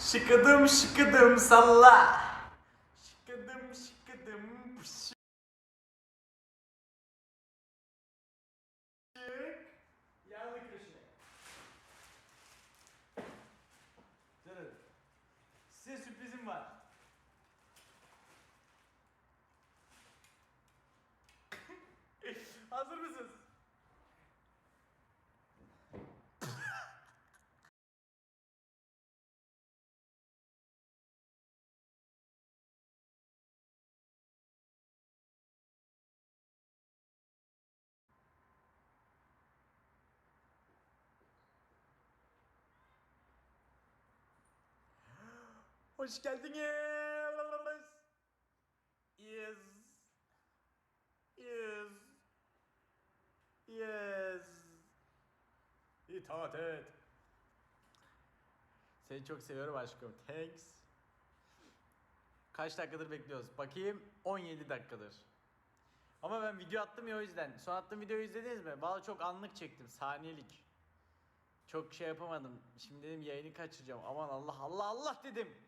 Şıkıdım şıkıdım salla. Şıkıdım şıkıdım. Şık. Yandı köşeye. Durun. Size sürprizim var. Hazır mısınız? Hoş geldiniz. Yes. Yes. Yes. İtaat et. Seni çok seviyorum aşkım. Thanks. Kaç dakikadır bekliyoruz? Bakayım 17 dakikadır. Ama ben video attım ya o yüzden. Son attığım videoyu izlediniz mi? Valla çok anlık çektim. Saniyelik. Çok şey yapamadım. Şimdi dedim yayını kaçıracağım. Aman Allah Allah Allah dedim.